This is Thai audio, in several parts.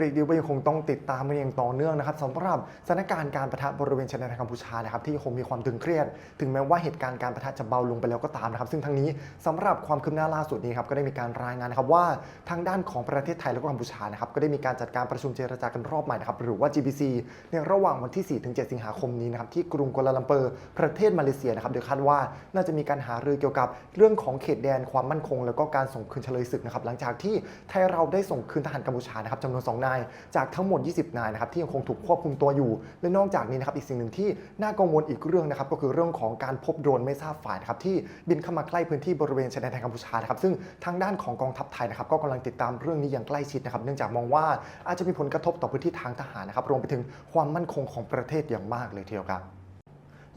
รีกด้ว่ายังคงต้องติดตามมันอย่างต่อเนื่องนะครับสำหรับสถานการณ์การประทะบริเวณชายแดนกัมพูชานะครับที่ยังคงมีความตึงเครียด ถึงแม้ว่าเหตุการณ์การประทะจะเบาลงไปแล้วก็ตามนะครับซึ่งทั้งนี้สำหรับความคืบหน้าล่าสุดนี้ครับก็ได้มีการรายงานนะครับว่าทางด้านของประเทศไทยและก็กัมพูชานะครับก็ได้มีการจัดการประชุมเจรจากันรอบใหม่นะครับหรือว่า GBC ในระหว่างวันที่ 4-7 สิงหาคมนี้นะครับที่กรุงกัวลาลัมเปอร์ประเทศมาเลเซียนะครับโดยคาดว่าน่าจะมีการหารือเกี่ยวกับเรื่องของเขตแดนความมั่นคง แล้วก็การส่งคืนเฉลยศึกนะครับหลังจากที่ไทยเราได้ส่งคืนทหารกัมพูชานะครับจำนวน2นายจากทั้งหมด 20 นายนะครับที่ยังคงถูกควบคุมตัวอยู่ และนอกจากนี้นะครับอีกสิ่งหนึ่งที่น่ากังวลอีกเรื่องนะครับก็คือเรื่องของการพบโดรนไม่ทราบฝ่ายนะครับที่บินเข้ามาใกล้พื้นที่บริเวณชายแดนไทยกัมพูชานะครับซึ่งทางด้านของกองทัพไทยนะครับก็กำลังติดตามเรื่องนี้อย่างใกล้ชิดนะครับเนื่องจากมองว่าอาจจะมีผลกระทบต่อพื้นที่ทางทหารนะครับรวมไปถึงความมั่นคงของประเทศอย่างมากเลยทีเดียวครับ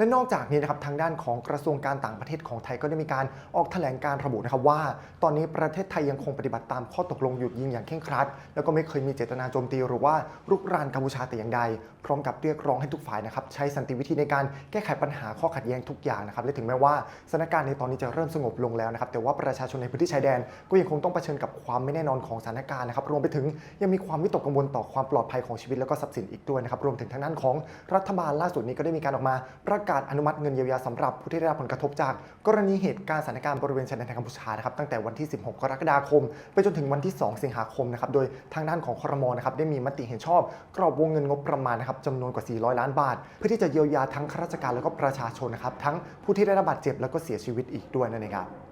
และนอกจากนี้นะครับทางด้านของกระทรวงการต่างประเทศของไทยก็ได้มีการออกแถลงการระบุนะครับว่า ตอนนี้ประเทศไทยยังคงปฏิบัติตามข้อตกลงหยุดยิงอย่างเคร่งครัด แล้วก็ไม่เคยมีเจตนาโจมตีหรือว่ารุกรานกัมพูชาแต่อย่างใด พร้อมกับเรียกร้องให้ทุกฝ่ายนะครับใช้สันติวิธีในการแก้ไขปัญหาข้อขัดแย้งทุกอย่างนะครับและถึงแม้ว่าสถานการณ์ในตอนนี้จะเริ่มสงบลงแล้วนะครับแต่ว่าประชาชนในพื้นที่ชายแดน ก็ยังคงต้องเผชิญกับความไม่แน่นอนของสถานการณ์นะครับรวมไปถึงยังมีความวิตกกังวลต่อความปลอดภัยของชีวิตและก็ทรัพย์สินอีกด้วยนะครับรวมถึงทางด้านของรัฐบาลล่าสุดนี้ก็ได้มีการออกมาประกาศอนุมัติเงินเยียวยาสำหรับผู้ที่ได้รับผลกระทบจาก กรณีเหตุการณ์สถานการณ์บริเวณชายแดนไทยกัมพูชานะครับตั้งแต่วันที่ 16 กรกฎาคม ไปจนถึงวันที่ 2 สิงหาคมนะครับโดยทางด้านของครมนะครับได้มีมติเห็นชอบ กรอบวงเงินงบประมาณนะครับจำนวนกว่า 400 ล้านบาท เพื่อที่จะเยียวยาทั้งข้าราชการแล้วก็ประชาชนนะครับทั้งผู้ที่ได้รับบาดเจ็บแล้วก็เสียชีวิตอีกด้วยนั่นเองครับ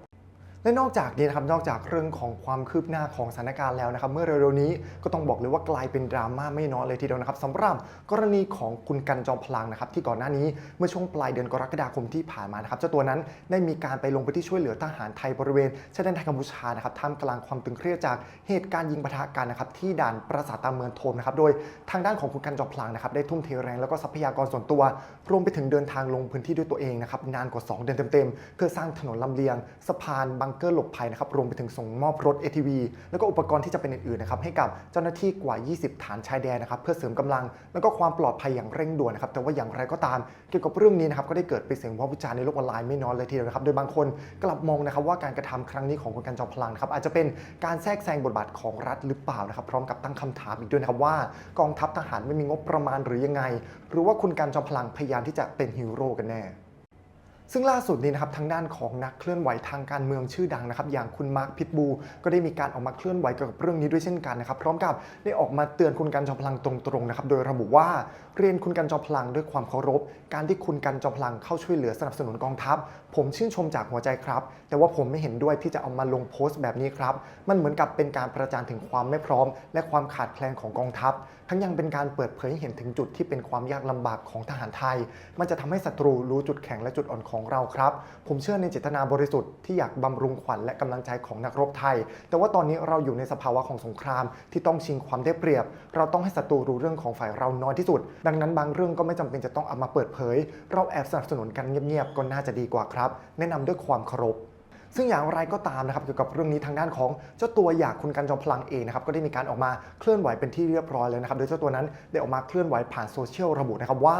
และนอกจากนี้นะครับนอกจากเรื่องของความคืบหน้าของสถานการณ์แล้วนะครับเมื่อเร็วๆนี้ก็ต้องบอกเลยว่ากลายเป็นดราม่าไม่น้อยเลยทีเดียวนะครับสำหรับกรณีของคุณกันจอมพลังนะครับที่ก่อนหน้านี้เมื่อช่วงปลายเดือนกรกฎาคมที่ผ่านมานะครับเจ้าตัวนั้นได้มีการไปลงพื้นที่ช่วยเหลือทหารไทยบริเวณชายแดนไทยกัมพูชานะครับท่ามกลางความตึงเครียดจากเหตุการณ์ยิงปะทะกันนะครับที่ด่านปราสาทตาเมืองโทมนะครับโดยทางด้านของคุณกันจอมพลังนะครับได้ทุ่มเทแรงแล้วก็ทรัพยากรส่วนตัว รวมไปถึงเดินทางลงพื้นที่ด้วยตัวเองนะครับนานกว่า 2 เดือนเต็มๆเพื่อสร้างถนนลำเลียงสะพานบังเกอร์หลบภัยนะครับรวมไปถึงส่งมอบรถ ATV แล้วก็อุปกรณ์ที่จะเป็นอื่นๆนะครับให้กับเจ้าหน้าที่กว่า 20 ฐานชายแดนนะครับเพื่อเสริมกำลัง แล้วก็ความปลอดภัยอย่างเร่งด่วนนะครับแต่ว่าอย่างไรก็ตามเกี่ยวกับเรื่องนี้นะครับก็ได้เกิดเป็นเสียงวิพากษ์วิจารณ์ในโลกออนไลน์ไม่น้อยเลยทีเดียวนะครับโดยบางคนกลับมองนะครับว่าการกระทำครั้งนี้ของคุณกันจอมพลังนะครับอาจจะเป็นการแทรกแซงบทบาทของรัฐหรือเปล่านะครับพร้อมกับตั้งคำถามอีกด้วยนะครับว่ากองทัพทหารไม่มีงบประมาณหรือยังไง หรือว่าคุณกันจอมพลังพยายามที่จะเป็นฮีโร่กันแน่ ซึ่งล่าสุดนี้นะครับทางด้านของนักเคลื่อนไหวทางการเมืองชื่อดังนะครับอย่างคุณมาร์คพิทบูก็ได้มีการออกมาเคลื่อนไหวเกี่ยวกับเรื่องนี้ด้วยเช่นกันนะครับพร้อมกับได้ออกมาเตือนคุณกันจอมพลังตรงๆนะครับโดยระบุว่าเรียนคุณกันจอมพลังด้วยความเคารพ การที่คุณกันจอมพลังเข้าช่วยเหลือสนับสนุนกองทัพผมชื่นชมจากหัวใจครับ แต่ว่าผมไม่เห็นด้วยที่จะเอามาลงโพสต์แบบนี้ครับ มันเหมือนกับเป็นการประจานถึงความไม่พร้อม และความขาดแคลนของกองทัพ ทั้งยังเป็นการเปิดเผยให้เห็นถึงจุดที่เป็นความยากลำบากของทหารไทย มันจะทำให้ศัตรูรู้จุดแข็งและจุดอ่อนของเราครับ ผมเชื่อในเจตนาบริสุทธิ์ที่อยากบำรุงขวัญและกำลังใจของนักรบไทย แต่ว่าตอนนี้เราอยู่ในสภาวะของสงคราม ที่ต้องชิงความได้เปรียบ เราต้องให้ศัตรูรู้เรื่องของฝ่ายเราน้อยที่สุด ดังนั้นบางเรื่องก็ไม่จำเป็นจะต้องเอามาเปิดเผย เราแอบสนับสนุนกันเงียบๆก็น่าจะดีกว่าครับแนะนำด้วยความเคารพซึ่งอย่างไรก็ตามนะครับเกี่ยวกับเรื่องนี้ทางด้านของเจ้าตัวอยากคุณกันจอมพลังเองนะครับก็ได้มีการออกมาเคลื่อนไหวเป็นที่เรียบร้อยเลยนะครับโดยเจ้าตัวนั้นได้ออกมาเคลื่อนไหวผ่านโซเชียลระบุนะครับว่า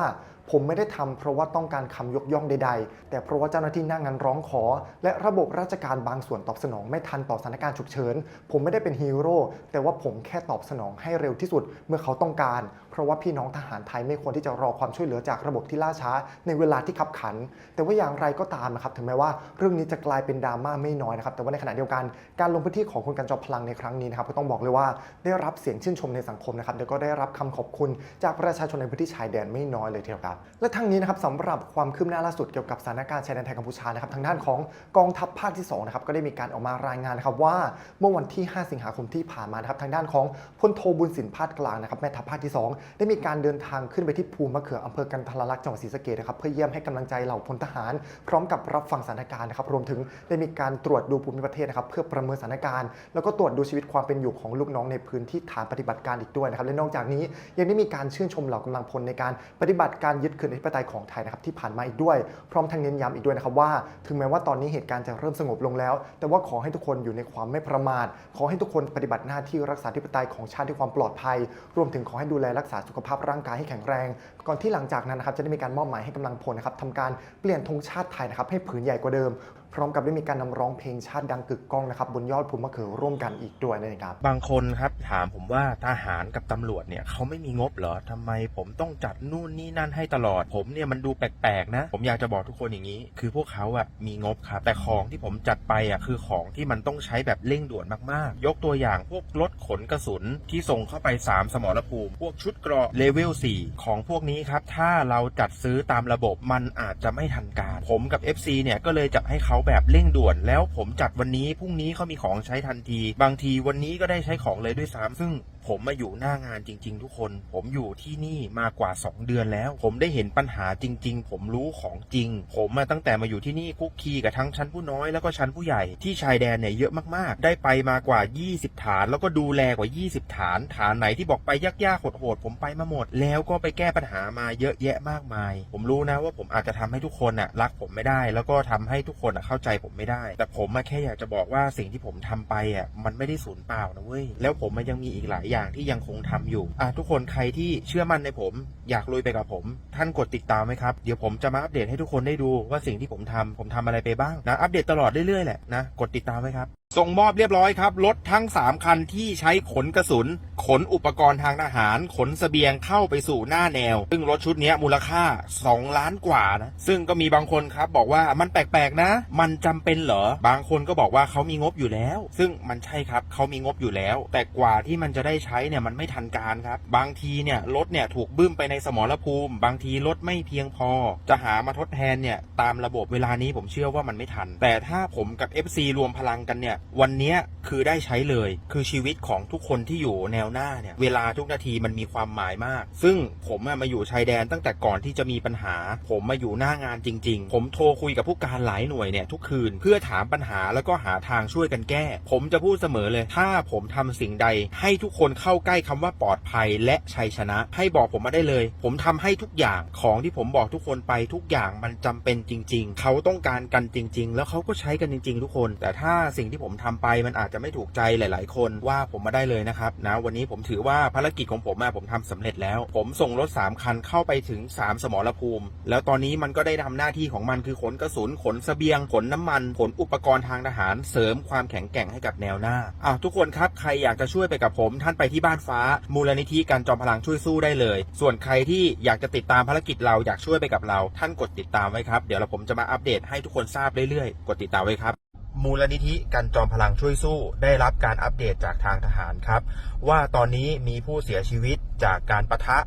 ผมไม่ได้ทำเพราะว่าต้องการคำยกย่องใด ๆ แต่เพราะว่าเจ้าหน้าที่หน้างานร้องขอ และระบบราชการบางส่วนตอบสนอง ไม่ทันต่อสถานการณ์ฉุกเฉิน ผมไม่ได้เป็นฮีโร่แต่ว่าผมแค่ตอบสนองให้เร็วที่สุดเมื่อเขาต้องการ เพราะว่าพี่น้องทหารไทยไม่ควรที่จะรอความช่วยเหลือจากระบบที่ล่าช้า ในเวลาที่ขับขัน แต่ว่าอย่างไรก็ตามนะครับถึงแม้ว่าเรื่องนี้จะกลายเป็นดราม่าไม่น้อยนะครับแต่ว่าในขณะเดียวกันการลงพื้นที่ของคุณกันจอมพลังในครั้งนี้นะครับก็ต้องบอกเลยว่าได้รับเสียงชื่นชมในสังคมนะครับแล้วก็ได้รับคำขอบคุณจากประชาชนในพื้นที่ชายแดนไม่น้อยเลยทีเดียวครับและทั้งนี้นะครับสำหรับความคืบหน้าล่าสุดเกี่ยวกับสถานการณ์ชายแดนไทยกัมพูชานะครับทางด้านของกองทัพภาคที่2นะครับก็ได้มีการออกมารายงานนะครับว่าเมื่อวันที่ 5 สิงหาคมที่ผ่านมานะครับทางด้านของพลโทบุญสินพาดกลางนะครับแม่ทัพภาคที่ 2 ได้มีการเดินทางขึ้นไปที่ภูมะเขืออำเภอกันทรลักษณ์จังหวัดศรีสะเกษนะครับเพื่อเยี่ยมให้กำลังใจเหล่าพลทหาร พร้อมกับรับฟังสถานการณ์นะครับรวมถึงได้มีการตรวจดูภูมิประเทศนะครับเพื่อประเมินสถานการณ์ แล้วก็ตรวจดูชีวิตความเป็นอยู่ของลูกน้องในพื้นที่ฐานปฏิบัติการอีกด้วยนะครับและนอกจากนี้ยังได้มีการชื่นชมเหล่ากำลังพลในการปฏิบัติการยึดคืนอธิปไตยของไทยนะครับที่ผ่านมาอีกด้วย พร้อมทั้งเน้นย้ำอีกด้วยนะครับว่า ถึงแม้ว่าตอนนี้เหตุการณ์จะเริ่มสงบลงแล้ว แต่ว่าขอให้ทุกคนอยู่ในความไม่ประมาทขอให้ทุกคนปฏิบัติหน้าที่รักษาอธิปไตยของชาติด้วยความปลอดภัย รวมถึงขอให้ดูแลรักษาสุขภาพร่างกายให้แข็งแรง ก่อนที่หลังจากนั้นนะครับจะได้มีการมอบหมายให้กำลังพลนะครับทำการเปลี่ยนธงชาติไทยนะครับให้ผืนใหญ่กว่าเดิม พร้อมกับได้มีการนำร้องเพลงชาติดังกึกก้องนะครับบนยอดภูมะเขือร่วมกันอีกด้วยนะครับ บางคนครับถามผมว่าทหารกับตำรวจเนี่ยเขาไม่มีงบเหรอทำไมผมต้องจัดนู่นนี่นั่นให้ตลอด ผมเนี่ยมันดูแปลกๆนะ ผมอยากจะบอกทุกคนอย่างนี้ คือพวกเขาอะมีงบครับแต่ของที่ผมจัดไปอะคือของที่มันต้องใช้แบบเร่งด่วนมากๆ ยกตัวอย่างพวกรถขนกระสุนที่ส่งเข้าไป 3 สมรภูมิ พวกชุดเกราะเลเวล4ของพวกนี้ครับถ้าเราจัดซื้อตามระบบมันอาจจะไม่ทันการ ผมกับ FC เนี่ยก็เลยจัดให้เขาแบบเร่งด่วน แล้วผมจัดวันนี้พรุ่งนี้เขามีของใช้ทันที บางทีวันนี้ก็ได้ใช้ของเลยด้วยซ้ำซึ่ง ผมมาอยู่หน้างานจริง ๆ ทุกคน ผมอยู่ที่นี่มากว่า 2 เดือนแล้ว ผมได้เห็นปัญหาจริง ๆ ผมรู้ของจริง ผมมาตั้งแต่มาอยู่ที่นี่คุกคีกับทั้งชั้นผู้น้อยแล้วก็ชั้นผู้ใหญ่ที่ชายแดนเนี่ยเยอะมากๆ ได้ไปมากว่า 20 ฐาน แล้วก็ดูแลกว่า 20 ฐาน ฐานไหนที่บอกไปยากๆโหดๆผมไปมาหมด แล้วก็ไปแก้ปัญหามาเยอะแยะมากมาย ผมรู้นะว่าผมอาจจะทำให้ทุกคนน่ะรักผมไม่ได้ แล้วก็ทำให้ทุกคนน่ะเข้าใจผมไม่ได้ แต่ผมมาแค่อยากจะบอกว่าสิ่งที่ผมทำไปอะมันไม่ได้สูญเปล่านะเว้ยแล้วผมมันยังมีอีกหลายอย่างางที่ยังคงทำอยู่อะทุกคนใครที่เชื่อมั่นในผม อยากลุยไปกับผม ท่านกดติดตามไหมครับ เดี๋ยวผมจะมาอัปเดตให้ทุกคนได้ดูว่าสิ่งที่ผมทำผมทำอะไรไปบ้างนะอัปเดตตลอดเรื่อยๆแหละนะกดติดตามไว้ครับ ส่งมอบเรียบร้อยครับรถทั้ง 3 คันที่ใช้ขนกระสุน ขนอุปกรณ์ทางทหาร ขนเสบียงเข้าไปสู่หน้าแนว ซึ่งรถชุดนี้มูลค่า 2 ล้านกว่านะ ซึ่งก็มีบางคนครับบอกว่ามันแปลกๆนะ มันจำเป็นเหรอ บางคนก็บอกว่าเขามีงบอยู่แล้ว ซึ่งมันใช่ครับเขามีงบอยู่แล้ว แต่กว่าที่มันจะได้ใช้เนี่ยมันไม่ทันการครับ บางทีเนี่ยรถเนี่ยถูกบึ้มไปในสมรภูมิ บางทีรถไม่เพียงพอ จะหามาทดแทนเนี่ยตามระบบเวลานี้ผมเชื่อว่ามันไม่ทัน แต่ถ้าผมกับ FC รวมพลังกันเนี่ยวันนี้คือได้ใช้เลย คือชีวิตของทุกคนที่อยู่แนวหน้าเนี่ย เวลาทุกนาทีมันมีความหมายมาก ซึ่งผมมาอยู่ชายแดนตั้งแต่ก่อนที่จะมีปัญหา ผมมาอยู่หน้างานจริง ๆ ผมโทรคุยกับผู้การหลายหน่วยเนี่ยทุกคืนเพื่อถามปัญหาแล้วก็หาทางช่วยกันแก้ ผมจะพูดเสมอเลย ถ้าผมทำสิ่งใด ให้ทุกคนเข้าใกล้คำว่าปลอดภัยและชัยชนะ ให้บอกผมมาได้เลย ผมทำให้ทุกอย่างของที่ผมบอกทุกคนไปทุกอย่างมันจำเป็นจริง ๆ เขาต้องการกันจริง ๆ แล้วเขาก็ใช้กันจริง ๆ ทุกคน แต่ถ้าสิ่งที่ผมมทำไปมันอาจจะไม่ถูกใจหลาย ๆ คนว่าผมมาได้เลยนะครับนะวันนี้ผมถือว่าภารกิจของผมอะผมทำสำเร็จแล้ว ผมส่งรถ 3 คันเข้าไปถึง 3 สมรภูมิ แล้วตอนนี้มันก็ได้ทำหน้าที่ของมันคือขนกระสุนขนเสบียง ขนน้ำมัน ขนอุปกรณ์ทางทหารเสริมความแข็งแกร่งให้กับแนวหน้าอะทุกคนครับใครอยากจะช่วยไปกับผม ท่านไปที่บ้านฟ้า มูลนิธิการจอมพลังช่วยสู้ได้เลย ส่วนใครที่อยากจะติดตามภารกิจเราอยากช่วยไปกับเรา ท่านกดติดตามไว้ครับ เดี๋ยวเราผมจะมาอัปเดตให้ทุกคนทราบเรื่อยๆ กดติดตามไว้ครับ มูลนิธิกันจอมพลังช่วยสู้ ได้รับการอัปเดตจากทางทหารครับ ว่าตอนนี้มีผู้เสียชีวิตจากการประทะ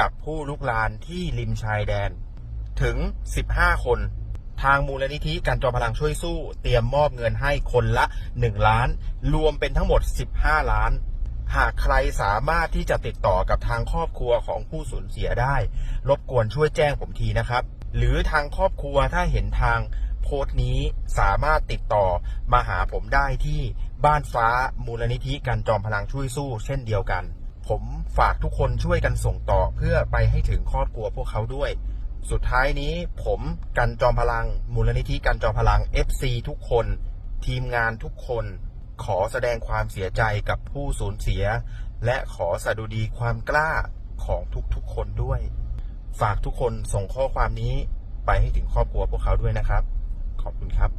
กับผู้ลุกลานที่ริมชายแดน ถึง 15 คน ทางมูลนิธิการจอมพลังช่วยสู้ เตรียมมอบเงินให้คนละ 1 ล้าน รวมเป็นทั้งหมด 15 ล้าน หากใครสามารถที่จะติดต่อกับทางครอบครัวของผู้สูญเสียได้ รบกวนช่วยแจ้งผมทีนะครับ หรือทางครอบครัวถ้าเห็นทาง โพสต์นี้สามารถติดต่อมาหาผมได้ที่บ้านฟ้ามูลนิธิการจอมพลังช่วยสู้เช่นเดียวกัน ผมฝากทุกคนช่วยกันส่งต่อเพื่อไปให้ถึงครอบครัวพวกเขาด้วย สุดท้ายนี้ผมกันจอมพลัง มูลนิธิกันจอมพลัง FC ทุกคน ทีมงานทุกคนขอแสดงความเสียใจกับผู้สูญเสีย และขอสดุดีความกล้าของทุกๆคนด้วย ฝากทุกคนส่งข้อความนี้ไปให้ถึงครอบครัวพวกเขาด้วยนะครับ ขอบคุณครับ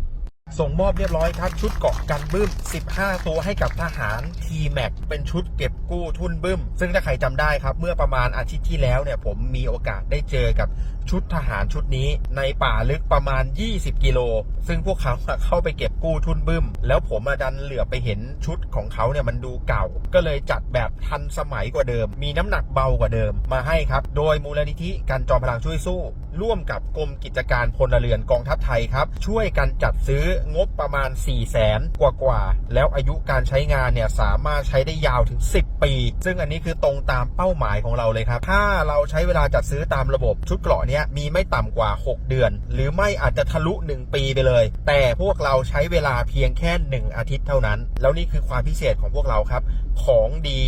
ส่งมอบเรียบร้อยครับ ชุดเกาะกันบึ้ม 15 ตัวให้กับทหาร T-Max เป็นชุดเก็บกู้ทุนบึ้ม ซึ่งถ้าใครจำได้ครับ เมื่อประมาณอาทิตย์ที่แล้วเนี่ยผมมีโอกาสได้เจอกับ ชุดทหารชุดนี้ ในป่าลึกประมาณ 20 กิโล ซึ่งพวกเขาเข้าไปเก็บกู้ทุนบึ้ม แล้วผมอะดันเหลือไปเห็นชุดของเขาเนี่ยมันดูเก่า ก็เลยจัดแบบทันสมัยกว่าเดิม มีน้ำหนักเบากว่าเดิมมาให้ครับ โดยมูลนิธิการจอมพลังช่วยสู้ ร่วมกับกรมกิจการพลเรือนกองทัพไทยครับ ช่วยกันจัดซื้องบประมาณ 4 0 0แสนกว่ากว่าๆแล้วอายุการใช้งานเนี่ยสามารถใช้ได้ยาวถึง 10 ปี ซึ่งอันนี้คือตรงตามเป้าหมายของเราเลยครับ ถ้าเราใช้เวลาจัดซื้อตามระบบชุดเกราะเนี้ยมีไม่ต่ำกว่า 6 เดือน หรือไม่อาจจะทะลุ 1 ปีไปเลย แต่พวกเราใช้เวลาเพียงแค่ 1 อาทิตย์เท่านั้น แล้วนี่คือความพิเศษของพวกเราครับ ของดี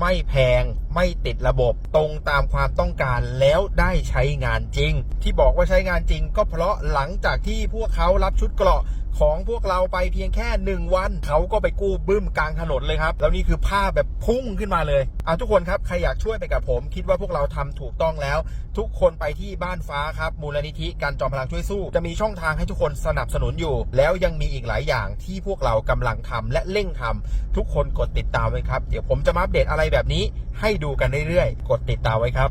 ไม่แพงไม่ติดระบบตรงตามความต้องการแล้วได้ใช้งานจริง ที่บอกว่าใช้งานจริง ก็เพราะหลังจากที่พวกเขารับชุดเกราะ ของพวกเราไปเพียงแค่ 1 วันเขาก็ไปกู้บึ้มกลางถนนเลยครับ แล้วนี่คือภาพแบบพุ่งขึ้นมาเลยอะทุกคนครับ ใครอยากช่วยไปกับผม คิดว่าพวกเราทำถูกต้องแล้ว ทุกคนไปที่บ้านฟ้าครับ มูลนิธิการจอมพลังช่วยสู้ จะมีช่องทางให้ทุกคนสนับสนุนอยู่ แล้วยังมีอีกหลายอย่างที่พวกเรากำลังทำและเร่งทำทุกคนกดติดตามไว้ครับ เดี๋ยวผมจะมาอัปเดตอะไรแบบนี้ ให้ดูกันเรื่อยๆ กดติดตามไว้ครับ